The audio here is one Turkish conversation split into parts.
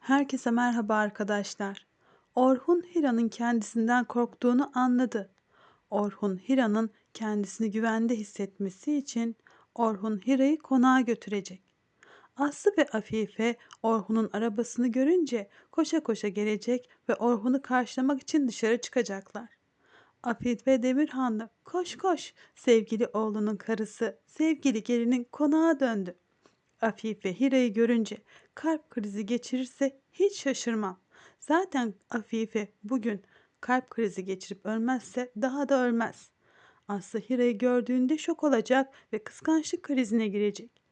Herkese merhaba arkadaşlar. Orhun Hira'nın kendisinden korktuğunu anladı. Orhun Hira'nın kendisini güvende hissetmesi için Orhun Hira'yı konağa götürecek. Aslı ve Afife Orhun'un arabasını görünce koşa koşa gelecek ve Orhun'u karşılamak için dışarı çıkacaklar. Afife Demirhanlı koş koş sevgili oğlunun karısı sevgili gelinin konağa döndü. Afife Hira'yı görünce kalp krizi geçirirse hiç şaşırmam. Zaten Afife bugün kalp krizi geçirip ölmezse daha da ölmez. Aslı Hira'yı gördüğünde şok olacak ve kıskançlık krizine girecek.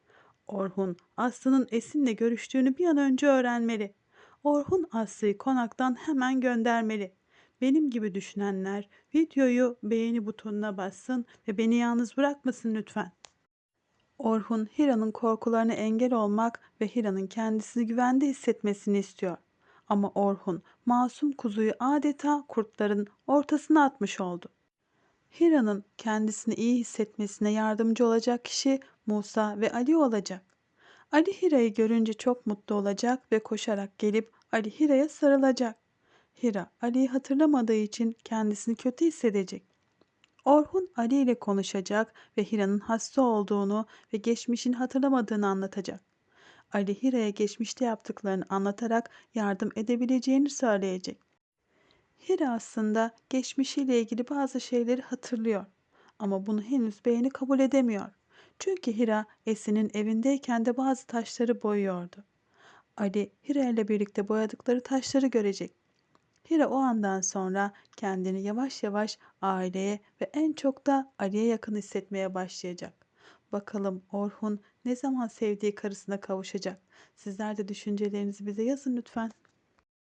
Orhun Aslı'nın Esin'le görüştüğünü bir an önce öğrenmeli. Orhun Aslı'yı konaktan hemen göndermeli. Benim gibi düşünenler videoyu beğeni butonuna bassın ve beni yalnız bırakmasın lütfen. Orhun Hira'nın korkularına engel olmak ve Hira'nın kendisini güvende hissetmesini istiyor. Ama Orhun masum kuzuyu adeta kurtların ortasına atmış oldu. Hira'nın kendisini iyi hissetmesine yardımcı olacak kişi Musa ve Ali olacak. Ali Hira'yı görünce çok mutlu olacak ve koşarak gelip Ali Hira'ya sarılacak. Hira Ali'yi hatırlamadığı için kendisini kötü hissedecek. Orhun Ali ile konuşacak ve Hira'nın hasta olduğunu ve geçmişini hatırlamadığını anlatacak. Ali Hira'ya geçmişte yaptıklarını anlatarak yardım edebileceğini söyleyecek. Hira aslında geçmişiyle ilgili bazı şeyleri hatırlıyor ama bunu henüz beğeni kabul edemiyor. Çünkü Hira Esin'in evindeyken de bazı taşları boyuyordu. Ali Hira ile birlikte boyadıkları taşları görecek. Hira o andan sonra kendini yavaş yavaş aileye ve en çok da Ali'ye yakın hissetmeye başlayacak. Bakalım Orhun ne zaman sevdiği karısına kavuşacak? Sizler de düşüncelerinizi bize yazın lütfen.